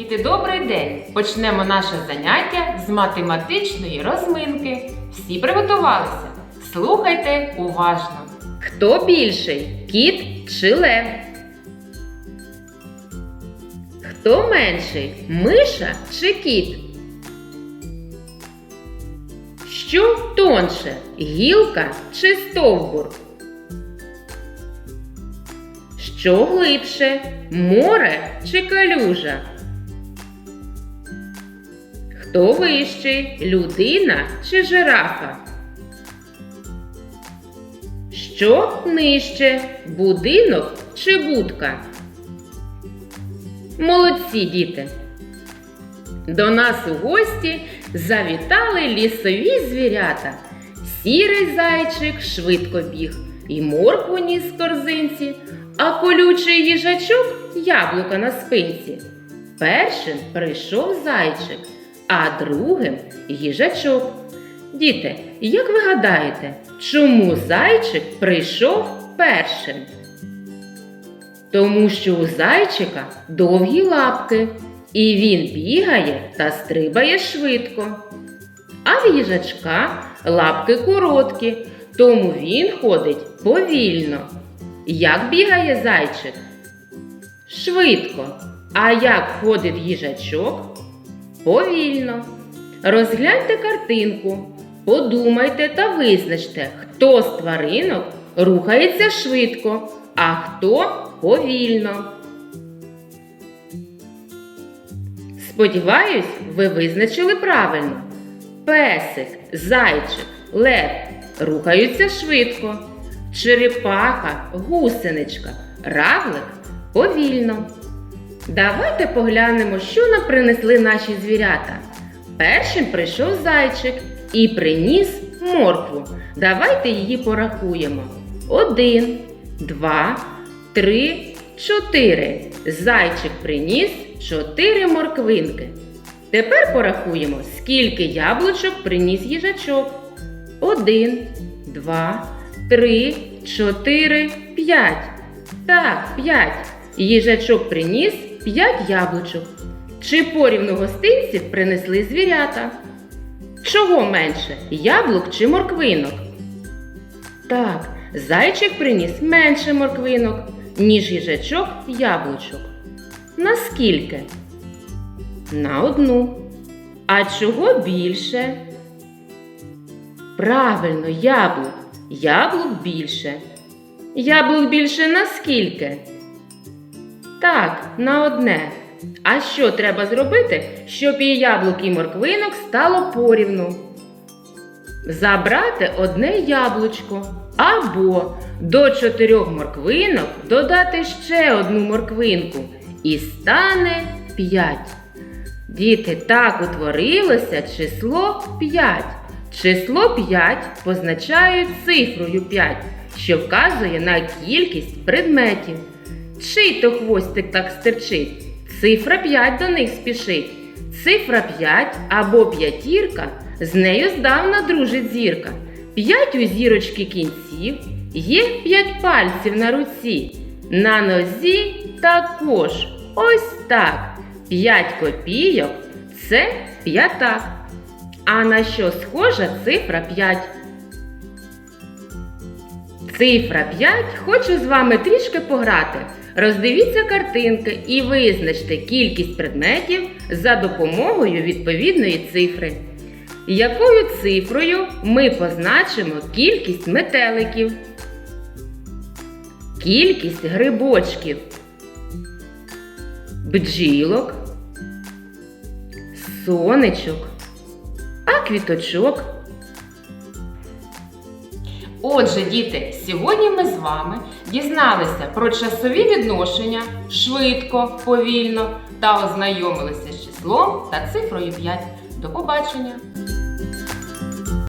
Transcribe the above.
Діти, добрий день! Почнемо наше заняття з математичної розминки. Всі приготувалися. Слухайте уважно. Хто більший? Кіт чи лев? Хто менший? Миша чи кіт? Що тонше? Гілка чи стовбур? Що глибше? Море чи калюжа? Хто вищий? Людина чи жирафа? Що нижче? Будинок чи будка? Молодці діти! До нас у гості завітали лісові звірята. Сірий зайчик швидко біг, і моркву ніс з корзинці, а колючий їжачок яблука на спинці. Першим прийшов зайчик, а другим їжачок. Діти, як ви гадаєте, чому зайчик прийшов першим? Тому що у зайчика довгі лапки, і він бігає та стрибає швидко. А в їжачка лапки короткі, тому він ходить повільно. Як бігає зайчик? Швидко. А як ходить їжачок? Повільно. Розгляньте картинку, подумайте та визначте, хто з тваринок рухається швидко, а хто повільно. Сподіваюсь, ви визначили правильно. Песик, зайчик, лев рухаються швидко. Черепаха, гусеничка, равлик повільно. Давайте поглянемо, що нам принесли наші звірята. Першим прийшов зайчик і приніс моркву. Давайте її порахуємо. Один, два, три, чотири. Зайчик приніс чотири морквинки. Тепер порахуємо, скільки яблучок приніс їжачок. Один, два, три, чотири, п'ять. Так, п'ять. Їжачок приніс п'ять яблучок. Чи порівну гостинців принесли звірята? Чого менше? Яблук чи морквинок? Так, зайчик приніс менше морквинок, ніж їжачок яблучок. Наскільки? На одну. А чого більше? Правильно, яблук. Яблук більше. Яблук більше на скільки? Так, на одне. А що треба зробити, щоб і яблук, і морквинок стало порівну? Забрати одне яблучко або до чотирьох морквинок додати ще одну морквинку і стане п'ять. Діти, так утворилося число 5. Число 5 позначають цифрою 5, що вказує на кількість предметів. Чий то хвостик так стирчить? Цифра 5 до них спішить. Цифра 5 або п'ятірка, з нею здавна дружить зірка. П'ять у зірочки кінців, є п'ять пальців на руці. На нозі також ось так. П'ять копійок це п'ятак. А на що схожа цифра 5? Цифра 5 хочу з вами трішки пограти. Роздивіться картинки і визначте кількість предметів за допомогою відповідної цифри. Якою цифрою ми позначимо кількість метеликів? Кількість грибочків, бджілок, сонечок, а квіточок. Отже, діти, сьогодні ми з вами дізналися про часові відношення швидко, повільно та ознайомилися з числом та цифрою 5. До побачення!